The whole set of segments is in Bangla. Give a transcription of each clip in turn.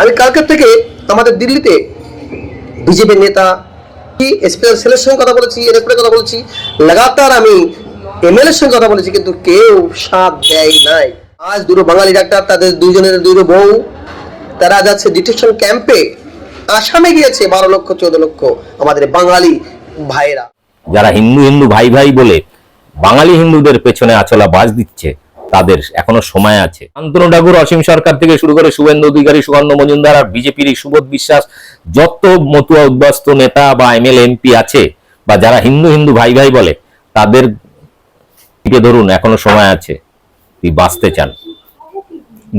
আমি কালকের থেকে আমাদের দিল্লিতে বিজেপির নেতা কি স্পেশাল সেলের সঙ্গে কথা বলেছি, এর কথা বলেছি, লাগাতার আমি এমএলএ এর সঙ্গে কথা বলেছি, কিন্তু কেউ সাথ দেয় নাই। আজ দুটো বাঙালি ডাক্তার, তাদের দুইজনের দুটো বউ, তারা যাচ্ছে ডিটেকশন ক্যাম্পে আসামে গিয়েছে বারো লক্ষ, চোদ্দ লক্ষ আমাদের বাঙালি ভাইয়েরা। যারা হিন্দু হিন্দু ভাই ভাই বলে বাঙালি হিন্দুদের পেছনে আচলা বাজ দিচ্ছে তাদের এখনও সময় আছে। শান্তনু ঠাকুর অসীম সরকার থেকে শুরু করে শুভেন্দু অধিকারী সুগন্ধ মজুমদার আর বিজেপির সুবোধ বিশ্বাস যত মতুয়া উদ্বাস্ত নেতা বা এমএলএ এমপি আছে বা যারা হিন্দু হিন্দু ভাই ভাই বলে, তাদের ধরুন, এখনও সময় আছে। তুই বাঁচতে চান।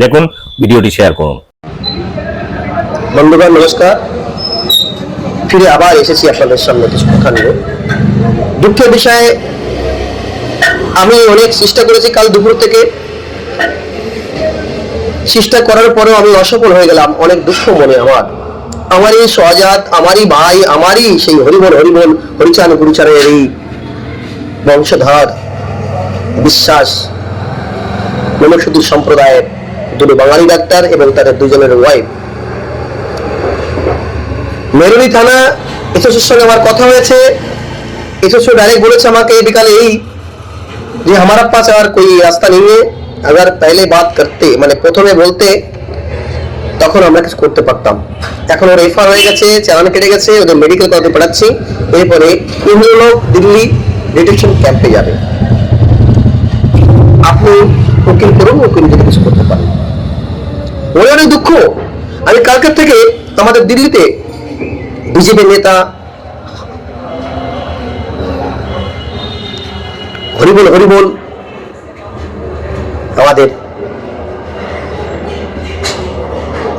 দেখুন, ভিডিওটি শেয়ার করুন। বন্ধুগণ, নমস্কার। ফিরে আবার এসেছি আপনাদের সামনে কিছু কথা নিয়ে। দুঃখের বিষয়ে আমি অনেক চেষ্টা করেছি, কাল দুপুর থেকে চেষ্টা করার পরেও আমি অসফল হয়ে গেলাম। অনেক দুঃখ মনে আমার। আমারই সজাত আমারই ভাই, আমারই সেই হরিবল হরিবল হরিচান গুরুচারের এই বংশধার। বিশ্বাস মনসুদী সম্প্রদায়ের দুটো বাঙালি ডাক্তার এবং তাদের দুজনের ওয়াইফ মেরুলি থানা এসএসের সঙ্গে আমার কথা হয়েছে। এসএসও ডাইরেক্ট বলেছে আমাকে বিকালে এই যে हमारा पास और कोई रास्ता नहीं है अगर पहले बात करते মানে প্রথমে বলতে তখন আমরা কিছু করতে পারতাম এখন ওর এফআর হয়ে গেছে চালান কেটে গেছে ওদের মেডিকেল করাতে পাঠাচ্ছি এরপরে এগুলো লোক দিল্লি ডিটেকশন ক্যাম্পে যাবে আপনি উকিল করুন উকিল যদি কিছু করতে পারেন ওর অনেক দুঃখ আমি কালকের থেকে আমাদের দিল্লিতে বিজেপি নেতা হরিবল হরিবল। আমাদের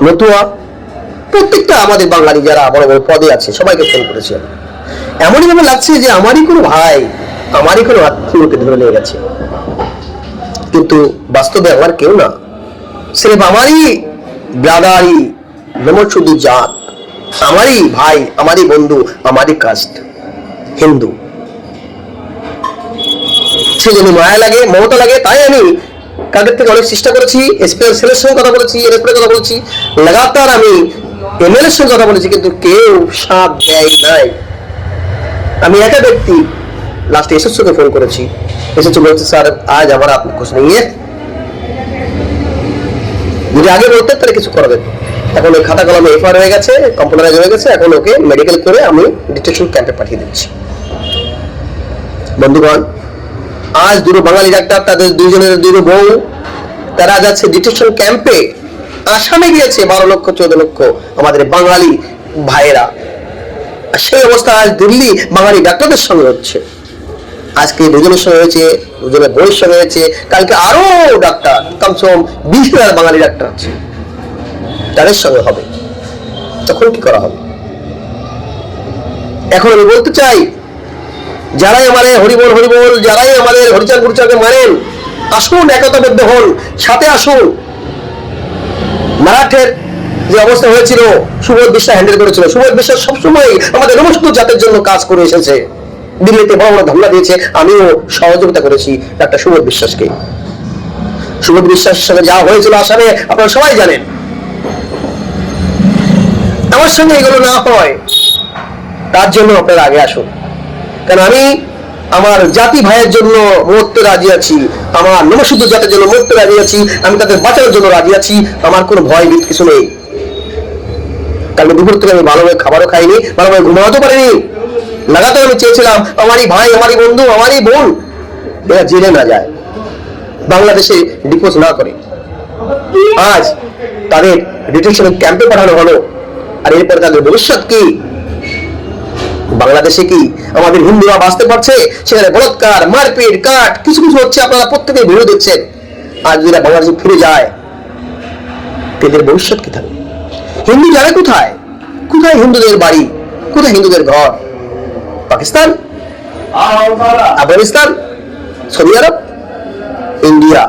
নতুয়া, প্রত্যেকটা আমাদের বাঙালি যারা বড় বড় পদে আছে, সবাইকে ফোন করেছি আমি। এমনই ভাবে লাগছে যে আমারই কোনো ভাই, আমারই কোনো আত্মীয়কে ধরে নিয়ে গেছে। কিন্তু বাস্তবে আমার কেউ না। সির্ফ আমারই ব্রাদারি নমশুদ্ধ জাত। আমারই ভাই, আমারই বন্ধু, আমারই কাস্ট, হিন্দু। সে যদি মায়া লাগে, মমতা লাগে, তাই আমি কালকের থেকে অনেক চেষ্টা করেছি স্পেশাল সেলের সঙ্গে কথা বলেছি, এর উপরে কথা বলেছি, লাগাতার আমি এমএলএর সঙ্গে কথা বলেছি, কিন্তু কেউ সাথ দেয় নাই। আমি একা ব্যক্তি লাস্টে এসএসওকে ফোন করেছি। এসএসও বলছে, স্যার, আজ আমার আপনি কুছ নেই है যদি আগে বলতে তাহলে কিছু করা এখন ওই খাতা কলমে এফআর হয়ে গেছে কম্পিউটারাইজ হয়ে গেছে, এখন ওকে মেডিকেল করে আমি ডিটেকশন ক্যাম্পে পাঠিয়ে দিচ্ছি। বন্ধুগণ আজ দুটো বাঙালি ডাক্তার, তাদের দুইজনের দুটো বউ, তারা যাচ্ছে ডিটেকশন ক্যাম্পে আসামে গিয়েছে বারো লক্ষ, চোদ্দ লক্ষ আমাদের বাঙালি ভাইয়েরা। সেই অবস্থা আজ দিল্লি বাঙালি ডাক্তারদের সঙ্গে হচ্ছে। আজকে দুজনের সঙ্গে হয়েছে, দুজনের বউয়ের সঙ্গে হয়েছে, কালকে আরও ডাক্তার কমসম বিশ হাজার বাঙালি ডাক্তার আছে। তাদের সঙ্গে হবে। তখন কি করা হবে? এখন আমি বলতে চাই যারাই আমাদের হরিবল হরিবল, যারাই আমাদের হরিচাঁদ, গুরুচাঁদকে মানেন আসুন একতাবদ্ধ হন, সাথে আসুন। মারাঠের যে অবস্থা হয়েছিল, সুবোধ বিশ্বাস হ্যান্ডেল করেছিল। সুবোধ বিশ্বাস সবসময় আমাদের সমস্ত জাতের জন্য কাজ করে এসেছে। দিল্লিতে বড় বড় ধামলা দিয়েছে, আমিও সহযোগিতা করেছি ডাক্তার সুবোধ বিশ্বাসকে। সুবোধ বিশ্বাসের সঙ্গে যা হয়েছিল আসামে আপনারা সবাই জানেন। আমার সঙ্গে এগুলো না হয়, তার জন্য আপনারা আগে আসুন। কারণ আমি আমার জাতি ভাইয়ের জন্য মরতে রাজি আছি, আমার নমশুদ্ধ জাতির জন্য মরতে রাজি আছি, আমি তাদের বাঁচানোর জন্য রাজি আছি, আমার কোনো ভয় ভীত কিছু নেই। কালকে দুপুর থেকে আমি ভালোভাবে খাবারও খাইনি, ভালোভাবে ঘুমাতেও পারিনি। লাগাতার আমি চেয়েছিলাম, আমারই ভাই, আমারই বন্ধু, আমারই বোন। এরা জেলে না যায়, বাংলাদেশে ডিপোজ না করে। আজ তাদের ডিটেকশন ক্যাম্পে পাঠানো হলো, আর এরপরে তাদের ভবিষ্যৎ কি? বাংলাদেশে কি আমাদের হিন্দুরা বাঁচতে পারছে? সেখানে বলৎকার, মারপিট, কাট, কিছু কিছু হচ্ছে আপনারা প্রত্যেকে ভিডিও দেখছেন আর যদি বাংলাদেশে ফিরে যায় এদের ভবিষ্যৎ কি থাকবে? হিন্দু যাবে কোথায়? কোথায় হিন্দুদের বাড়ি? কোথায় হিন্দুদের ঘর? Pakistan? Afghanistan? Saudi Arab? India?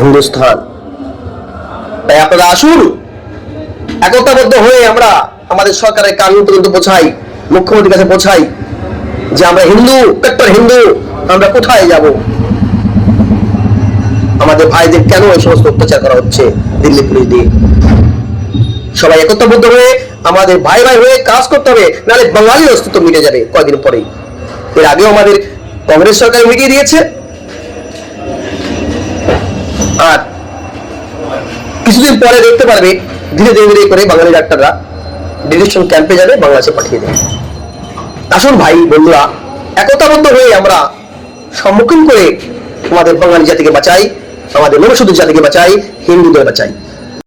Hindustan তাই আপনারা আসুন। একতাবদ্ধ হয়ে আমরা আমাদের সরকারের কানুন পর্যন্ত পৌঁছাই, মুখ্যমন্ত্রীর কাছে পৌঁছাই যে আমরা হিন্দু কট্টর হিন্দু, আমরা কোথায় যাব? আমাদের ভাইদের কেন এই সমস্ত অত্যাচার করা হচ্ছে দিল্লি পুলিশ দিয়ে? সবাই একতাবদ্ধ হয়ে, আমাদের ভাই ভাই হয়ে কাজ করতে হবে, নাহলে বাঙালির অস্তিত্ব মিটে যাবে কয়েকদিন পরেই। এর আগেও আমাদের কংগ্রেস সরকার মিটিয়ে দিয়েছে। আর কিছুদিন পরে দেখতে পারবে, ধীরে ধীরে ধীরে করে বাঙালি ডাক্তাররা ডিটেকশন ক্যাম্পে যাবে, বাংলাদেশে পাঠিয়ে দেবে। আসুন ভাই, বন্ধুরা, একতাবদ্ধ হয়ে আমরা সম্মুখীন করে আমাদের বাঙালি জাতিকে বাঁচাই, আমাদের মনুষ্যদের জাতিকে বাঁচাই, হিন্দুদের বাঁচাই।